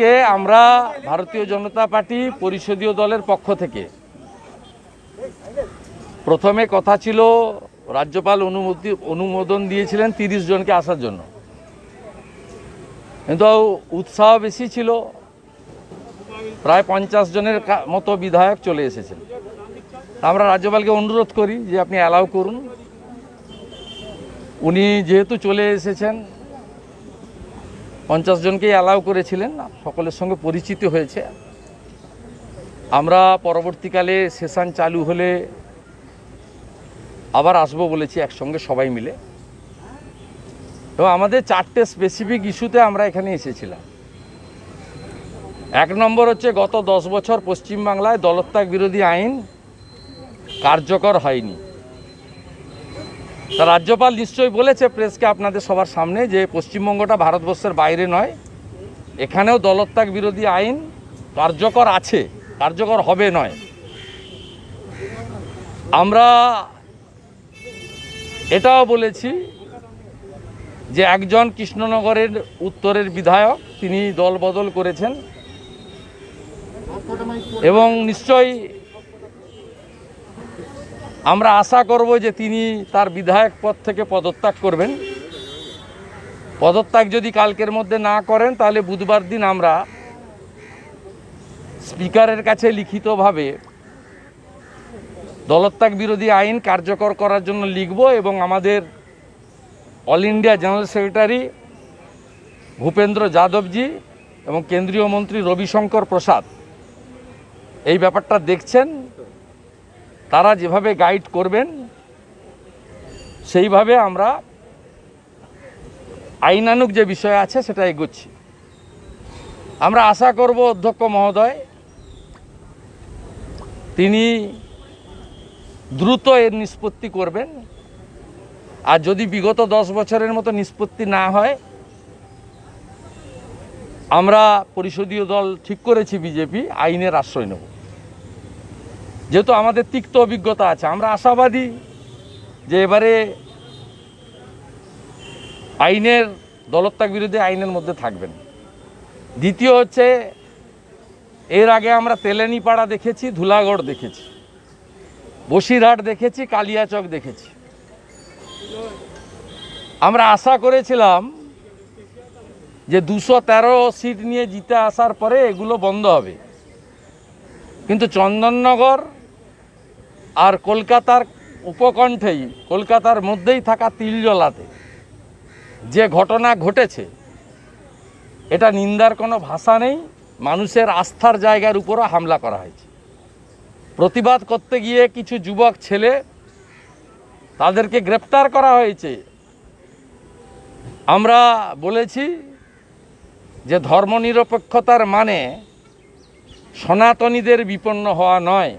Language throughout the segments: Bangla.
আজকে আমরা ভারতীয় জনতা পার্টি পরিষদীয় দলের পক্ষ থেকে। প্রথমে কথা ছিল, রাজ্যপাল অনুমতি, অনুমোদন দিয়েছিলেন তিরিশ জনকে আসার জন্য। কিন্তু উৎসাহ বেশি ছিল। প্রায় পঞ্চাশ জনের মতো বিধায়ক চলে এসেছেন। আমরা রাজ্যপালকে অনুরোধ করি যে আপনি অ্যালাউ করুন। উনি যেহেতু চলে এসেছেন পঞ্চাশ জনকেই অ্যালাউ করেছিলেন, সকলের সঙ্গে পরিচিত হয়েছে। আমরা পরবর্তীকালে সেশন চালু হলে আবার আসব বলেছি একসঙ্গে সবাই মিলে। তো আমাদের চারটে স্পেসিফিক ইস্যুতে আমরা এখানে এসেছিলাম। এক নম্বর হচ্ছে গত দশ বছর পশ্চিমবাংলায় দলত্যাগ বিরোধী আইন কার্যকর হয়নি। তা রাজ্যপাল নিশ্চয়ই বলেছে প্রেসকে আপনাদের সবার সামনে যে পশ্চিমবঙ্গটা ভারতবর্ষের বাইরে নয়, এখানেও দলত্যাগ বিরোধী আইন কার্যকর আছে, কার্যকর হবে নয়। আমরা এটাও বলেছি যে একজন কৃষ্ণনগরের উত্তরের বিধায়ক, তিনি দল বদল করেছেন এবং নিশ্চয়ই আমরা আশা করব যে তিনি তার বিধায়ক পদ থেকে পদত্যাগ করবেন। পদত্যাগ যদি কালকের মধ্যে না করেন, তাহলে বুধবার দিন আমরা স্পিকারের কাছে লিখিতভাবে দলত্যাগ বিরোধী আইন কার্যকর করার জন্য লিখব এবং আমাদের all India general secretary Bhupendra Yadavji এবং কেন্দ্রীয় মন্ত্রী রবিশঙ্কর প্রসাদ এই ব্যাপারটা দেখছেন। তারা যেভাবে গাইড করবেন, সেইভাবে আমরা আইনানুক যে বিষয় আছে সেটা এগোচ্ছি। আমরা আশা করব অধ্যক্ষ মহোদয়, তিনি দ্রুত এর নিষ্পত্তি করবেন। আর যদি বিগত দশ বছরের মতো নিষ্পত্তি না হয়, আমরা পরিষদীয় দল ঠিক করেছি বিজেপি, আইনের আশ্রয় নেব। যেহেতু আমাদের তিক্ত অভিজ্ঞতা আছে, আমরা আশাবাদী যে এবারে আইনের, দলত্যাগ বিরোধী আইনের মধ্যে থাকবেন। দ্বিতীয় হচ্ছে, এর আগে আমরা তেলেনিপাড়া দেখেছি, ধুলাগড় দেখেছি, বসিরহাট দেখেছি, কালিয়াচক দেখেছি। আমরা আশা করেছিলাম যে দুশো তেরো সিট নিয়ে জিতে আসার পরে এগুলো বন্ধ হবে। কিন্তু চন্দননগর আর কলকাতার উপকণ্ঠেই, কলকাতার মধ্যেই থাকা তিলজলাতে যে ঘটনা ঘটেছে, এটা নিন্দার কোনো ভাষা নেই, মানুষের আস্থার জায়গার উপরও হামলা করা হয়েছে। প্রতিবাদ করতে গিয়ে কিছু যুবক ছেলে তাদেরকে গ্রেপ্তার করা হয়েছে। আমরা বলেছি যে ধর্মনিরপেক্ষতার মানে সনাতনীদের বিপন্ন হওয়া নয়।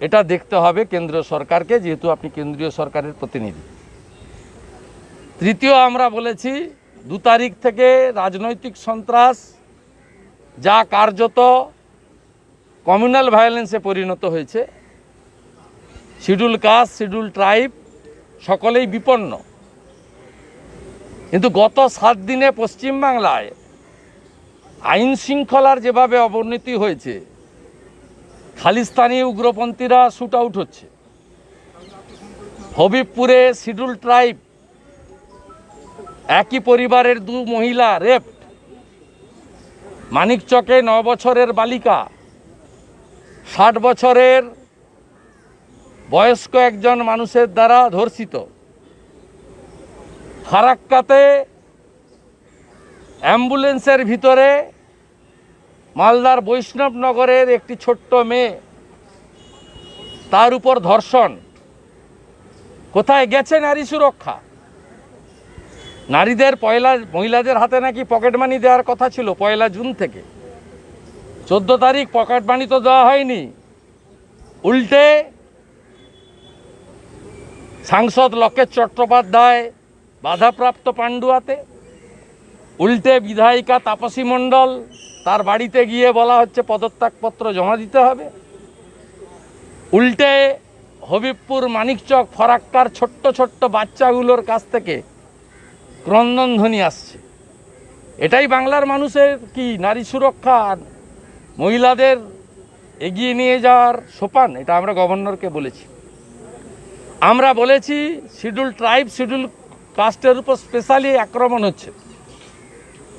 এটা দেখতে হবে কেন্দ্রীয় সরকারকে, যেহেতু আপনি কেন্দ্রীয় সরকারের প্রতিনিধি। তৃতীয় আমরা বলেছি, দু তারিখ থেকে রাজনৈতিক সন্ত্রাস যা কার্যত কমিউনাল ভায়োলেন্সে পরিণত হয়েছে। শিডিউল কাস্ট, শিডিউল ট্রাইব, সকলেই বিপন্ন। কিন্তু গত সাত দিনে পশ্চিমবাংলায় আইন শৃঙ্খলার যেভাবে অবনতি হয়েছে খালিস্তানি উগ্রপন্থীরা শুট আউট হচ্ছে। হবিবপুরে শিডিউল ট্রাইব একই পরিবারের দু মহিলা রেপ মানিকচকে ন বছরের বালিকা। ষাট বছরের বয়স্ক একজন মানুষের দ্বারা ধর্ষিত। ফারাক্কাতে অ্যাম্বুলেন্সের ভিতরে মালদার বৈষ্ণবনগরের একটি ছোট্ট মেয়ে, তার উপর ধর্ষণ। কোথায় গেছে নারী সুরক্ষা? নারীদের পয়লা, মহিলাদের হাতে নাকি পকেট মানি দেওয়ার কথা ছিল পয়লা জুন থেকে। চোদ্দ তারিখ পকেট মানি তো দেওয়া হয়নি। উল্টে সাংসদ লকেট চট্টোপাধ্যায় বাধাপ্রাপ্ত পাণ্ডুয়াতে, উল্টে বিধায়িকা তাপসী মণ্ডল তার বাড়িতে গিয়ে বলা হচ্ছে পদত্যাগপত্র জমা দিতে হবে। উল্টে হবিবপুর মানিকচক ফরাক্কার ছোট্ট ছোট্ট বাচ্চাগুলোর কাছ থেকে ক্রন্দনধ্বনি আসছে। এটাই বাংলার মানুষের কি নারী সুরক্ষা মহিলাদের এগিয়ে নিয়ে যাওয়ার সোপান? এটা আমরা গভর্নরকে বলেছি। আমরা বলেছি শিডিউল ট্রাইব, শিডিউল কাস্টের উপর স্পেশালি আক্রমণ হচ্ছে।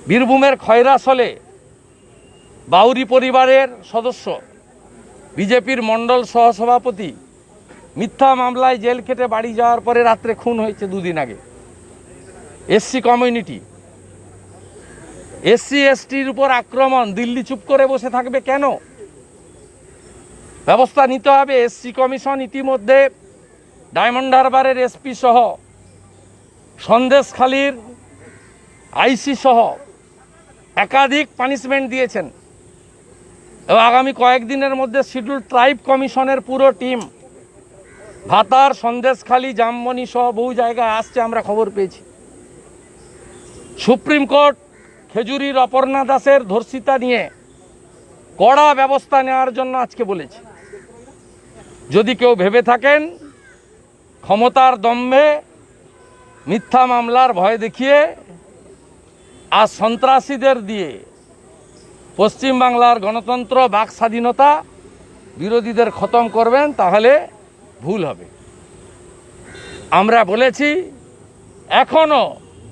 বীরভূমের খয়রাসলে বাউরি পরিবারের সদস্য, বিজেপির মণ্ডল সহসভাপতি, মিথ্যা মামলায় জেল খেটে বাড়ি যাওয়ার পরে রাত্রে খুন হয়েছে দুদিন আগে। SC community. এসসি, এসটির উপর আক্রমণ, দিল্লি চুপ করে বসে থাকবে কেন? ব্যবস্থা নিতে হবে এসসি কমিশন ইতিমধ্যে। ডায়মন্ড হারবারের এসপি সহ সন্দেশখালীর আইসি সহ একাধিক পানিশমেন্ট দিয়েছেন। আগামী কয়েকদিনের মধ্যে শিডিউল ট্রাইব কমিশনের পুরো টিম ভাতার সন্দেশখালী জামমনি সহ বহু জায়গায় আসছে, আমরা খবর পেয়েছি। সুপ্রিম কোর্ট খেজুরির অপর্ণা দাসের ধর্ষিতা নিয়ে কড়া ব্যবস্থা নেওয়ার জন্য আজকে বলেছে। যদি কেউ ভেবে থাকেন, ক্ষমতার দম্ভে মিথ্যা মামলার ভয় দেখিয়ে আর সন্ত্রাসীদের দিয়ে পশ্চিমবাংলার গণতন্ত্র, বাক স্বাধীনতা বিরোধীদের খতম করবেন, তাহলে ভুল হবে। আমরা বলেছি এখনও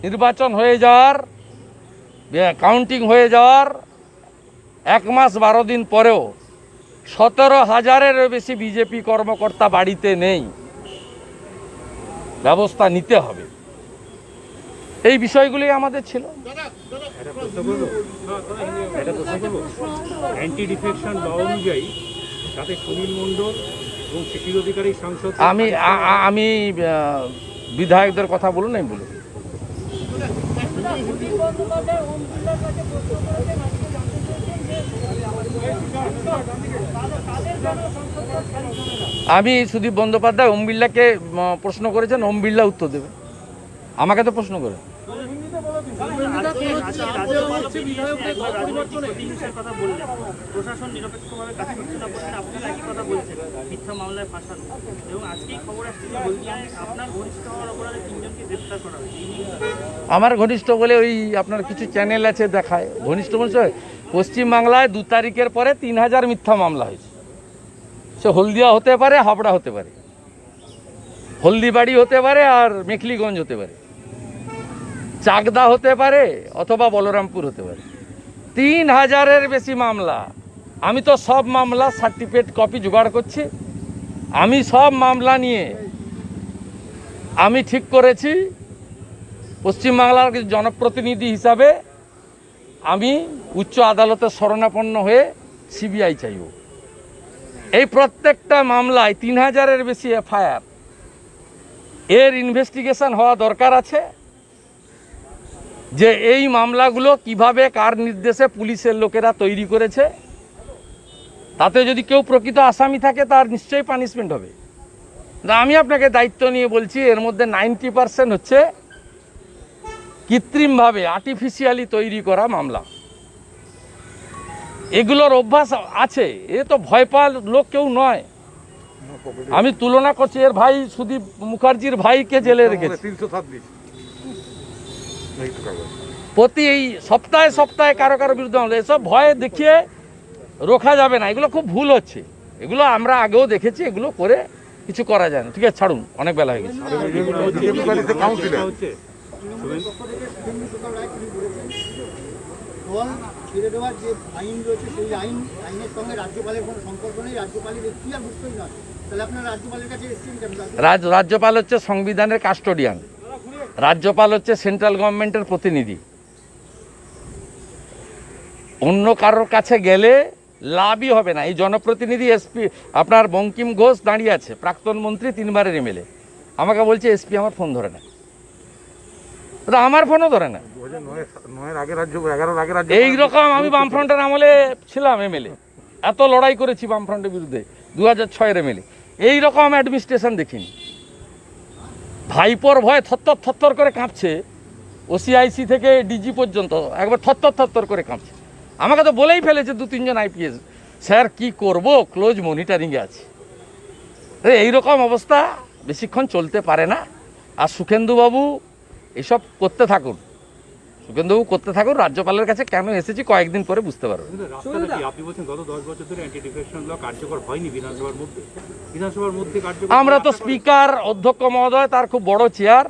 নির্বাচন হয়ে যাওয়ার কাউন্টিং হয়ে যাওয়ার এক মাস বারো দিন পরেও সতেরো হাজারেরও বেশি বিজেপি কর্মকর্তা বাড়িতে নেই। ব্যবস্থা নিতে হবে। এই বিষয়গুলি আমাদের ছিল। আমি আমি বিধায়কদের কথা বলুন আমি বলুন। আমি সুদীপ বন্দ্যোপাধ্যায় ওম বিড়লাকে প্রশ্ন করেছেন ওম বিড়লা উত্তর দেবে আমাকে তো প্রশ্ন করে কথা বললেন। প্রশাসন নিরপেক্ষভাবে কাজ করছে না বলছেন আপনারা একই কথা বলছেন। মিথ্যা মামলায় ফাঁসানো। এবং আজকেই খবর আসছে যে হলদিয়ায় আপনার ঘনিষ্ঠ হওয়ার অপরাধে তিনজনকে গ্রেপ্তার করা হয়েছে। আমার ঘনিষ্ঠ বলে ওই আপনার কিছু চ্যানেল আছে দেখায়। ঘনিষ্ঠ বলছে পশ্চিমবাংলায় দু তারিখের পরে তিন হাজার মিথ্যা মামলা হয়েছে। সে হলদিয়া হতে পারে হাবড়া হতে পারে। হলদিবাড়ি হতে পারে আর মেখলিগঞ্জ হতে পারে। চাকদা হতে পারে অথবা বলরামপুর হতে পারে। তিন হাজারের বেশি মামলা। আমি তো সব মামলা সার্টিফিকেট কপি জোগাড় করছি। আমি সব মামলা নিয়ে আমি ঠিক করেছি। পশ্চিমবাংলার জনপ্রতিনিধি হিসাবে আমি উচ্চ আদালতে শরণাপন্ন হয়ে সিবিআই চাইব। এই প্রত্যেকটা মামলায় তিন হাজারের বেশি এফআইআর। এর ইনভেস্টিগেশন হওয়া দরকার আছে। যে এই মামলাগুলো কীভাবে, কার নির্দেশে পুলিশের লোকেরা তৈরি করেছে, তাতে যদি কেউ প্রকৃত আসামি থাকে, তার নিশ্চয়ই পানিশমেন্ট হবে। আমি আপনাকে দায়িত্ব নিয়ে বলছি, এর মধ্যে নাইনটি পার্সেন্ট হচ্ছে কৃত্রিমভাবে আর্টিফিশিয়ালি তৈরি করা মামলা। এগুলোর অভ্যাস আছে, এ তো ভয় পাওয়ার লোক কেউ নয়। আমি তুলনা করছি, এর ভাই সুদীপ মুখার্জির ভাইকে জেলে রেখেছে। তিনশো প্রতি এই সপ্তাহে সপ্তাহে কারও কারও বিরুদ্ধে মামলা। এসব ভয় দেখিয়ে রোখা যাবে না। এগুলো খুব ভুল হচ্ছে। এগুলো আমরা আগেও দেখেছি এগুলো করে কিছু করা যায় না। ঠিক আছে ছাড়ুন অনেক বেলা হয়ে গেছে। রাজ্যপাল হচ্ছে সংবিধানের কাস্টোডিয়ান রাজ্যপাল হচ্ছে সেন্ট্রাল গভর্নমেন্টের প্রতিনিধি। অন্য কারোর কাছে গেলে লাভই হবে না। এই জনপ্রতিনিধি এসপি, আপনার বঙ্কিম ঘোষ দাঁড়িয়ে আছে, প্রাক্তন মন্ত্রী, তিনবারের এমএলএ আমাকে বলছে, এসপি আমার ফোন ধরে না। আমার ফোনও ধরে না। এই রকম আমি বামফ্রন্টের আমলে ছিলাম এমএলএ এত লড়াই করেছি বামফ্রন্টের বিরুদ্ধে দু হাজার ছয়ের এমএলএ এই রকম অ্যাডমিনিস্ট্রেশন দেখিনি। ভাইপোর ভয়ে থত্তর থত্তর করে কাঁপছে। ওসিআইসি থেকে ডিজি পর্যন্ত একবার থত্তর থত্তর করে কাঁপছে। আমাকে তো বলেই ফেলেছে দু, তিনজন আইপিএস স্যার, কি করব? ক্লোজ মনিটারিংয়ে আছে। এই রকম অবস্থা বেশিক্ষণ চলতে পারে না। আর সুখেন্দুবাবু এসব করতে থাকুন। সুখেন্দুবাবু করতে থাকুন রাজ্যপালের কাছে কেন এসেছি কয়েকদিন পরে বুঝতে পারবেন কিন্তু রাস্তাটা কি আপনি বলছেন গত দশ বছর ধরে অ্যান্টি ডিফেকশন ল কার্যকর হয়নি বিধানসভার মধ্যে? বিধানসভার মধ্যে কার্যকর আমরা তো স্পিকার অধ্যক্ষ মহোদয় তার খুব বড় চেয়ার।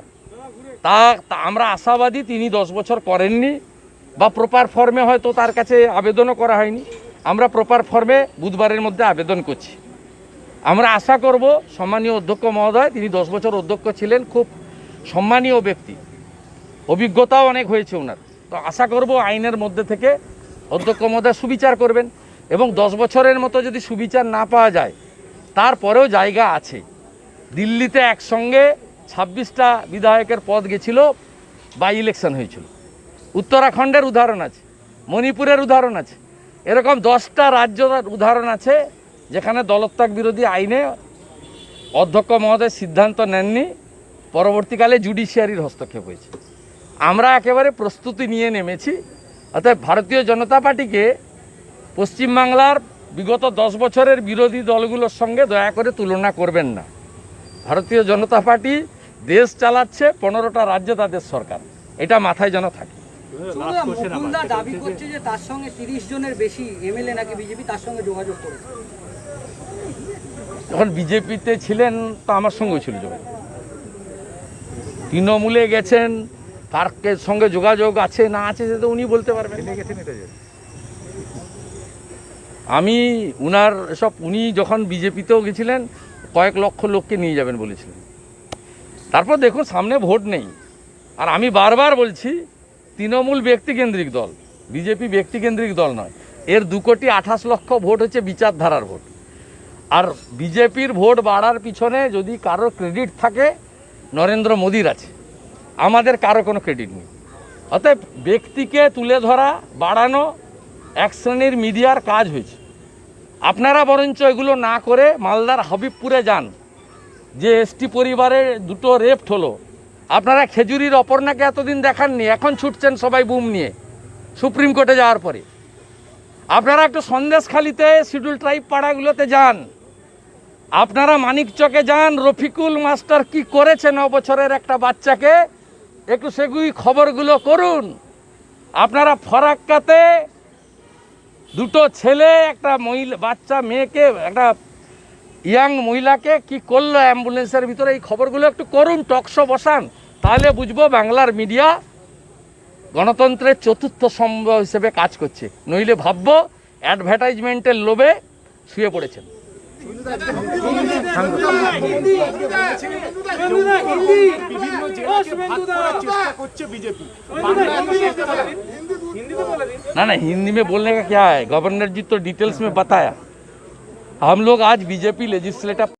তা তা আমরা আশাবাদী তিনি দশ বছর করেননি বা প্রপার ফর্মে হয়তো তার কাছে আবেদনও করা হয়নি। আমরা প্রপার ফর্মে বুধবারের মধ্যে আবেদন করছি। আমরা আশা করব সম্মানীয় অধ্যক্ষ মহোদয় তিনি দশ বছর অধ্যক্ষ ছিলেন খুব সম্মানীয় ব্যক্তি। অভিজ্ঞতাও অনেক হয়েছে ওনার। তো আশা করব আইনের মধ্যে থেকে অধ্যক্ষ মহোদয় সুবিচার করবেন এবং দশ বছরের মতো যদি সুবিচার না পাওয়া যায়, তারপরেও জায়গা আছে। দিল্লিতে একসঙ্গে ছাব্বিশটা বিধায়কের পদ গেছিল, বাই ইলেকশন হয়েছিল। উত্তরাখণ্ডের উদাহরণ আছে, মণিপুরের উদাহরণ আছে। এরকম দশটা রাজ্যের উদাহরণ আছে, যেখানে দলত্যাগ বিরোধী আইনে অধ্যক্ষ মহোদয় সিদ্ধান্ত নেননি, পরবর্তীকালে জুডিশিয়ারির হস্তক্ষেপ হয়েছে। আমরা একেবারে প্রস্তুতি নিয়ে নেমেছি। অর্থাৎ ভারতীয় জনতা পার্টিকে পশ্চিমবাংলার বিগত দশ বছরের বিরোধী দলগুলোর সঙ্গে দয়া করে তুলনা করবেন না। ভারতীয় জনতা পার্টি দেশ চালাচ্ছে পনেরোটা রাজ্য তাদের সরকার। এটা মাথায় যেন থাকে। দাবি করছে যে তার সঙ্গে তিরিশ জনের বেশি এমএলএ নাকি বিজেপি তার সঙ্গে যোগাযোগ করেছে। যখন বিজেপিতে ছিলেন তো আমার সঙ্গেও ছিল যোগাযোগ। তৃণমূলে গেছেন কার কে- সঙ্গে যোগাযোগ আছে না আছে সে তো উনি বলতে পারবেন আমি উনার সব, উনি যখন বিজেপিতেও গেছিলেন, কয়েক লক্ষ লোককে নিয়ে যাবেন বলেছিলেন। তারপর দেখুন, সামনে ভোট নেই। আর আমি বারবার বলছি, তৃণমূল ব্যক্তিকেন্দ্রিক দল, বিজেপি ব্যক্তিকেন্দ্রিক দল নয়। এর দু কোটি আঠাশ লক্ষ ভোট হচ্ছে বিচারধারার ভোট। আর বিজেপির ভোট বাড়ার পিছনে যদি কারও ক্রেডিট থাকে, নরেন্দ্র মোদির আছে। আমাদের কারও কোনো ক্রেডিট নেই। অতএব ব্যক্তিকে তুলে ধরা, বাড়ানো এক শ্রেণির মিডিয়ার কাজ হয়েছে। আপনারা বরঞ্চ এগুলো না করে মালদার হাবিবপুরে যান, যে এসটি পরিবারে দুটো রেপ্ট হলো। আপনারা খেজুরির অপর্ণাকে এতদিন দেখাননি, এখন ছুটছেন সবাই বুম নিয়ে, সুপ্রিম কোর্টে যাওয়ার পরে। আপনারা একটু সন্দেশখালিতে, শিডিউল ট্রাইব পাড়াগুলোতে যান। আপনারা মানিকচকে যান, রফিকুল মাস্টার কি করেছে ন বছরের একটা বাচ্চাকে? একটু সেগুলি খবরগুলো করুন। আপনারা ফরাক্কাতে দুটো ছেলে, একটা মহিলা, বাচ্চা, মেয়েকে, একটা ইয়াং মহিলাকে কি করল অ্যাম্বুলেন্সের ভিতরে? এই খবরগুলো একটু করুন টকশো বসান। তাহলে বুঝব বাংলার মিডিয়া গণতন্ত্রের চতুর্থ স্তম্ভ হিসেবে কাজ করছে। নইলে ভাববো অ্যাডভার্টাইজমেন্টের লোভে শুয়ে পড়েছেন। ना ना, हिंदी में बोलने का क्या है? गवर्नर जी तो डिटेल्स में बताया। हम लोग आज बीजेपी लेजिस्लेटिव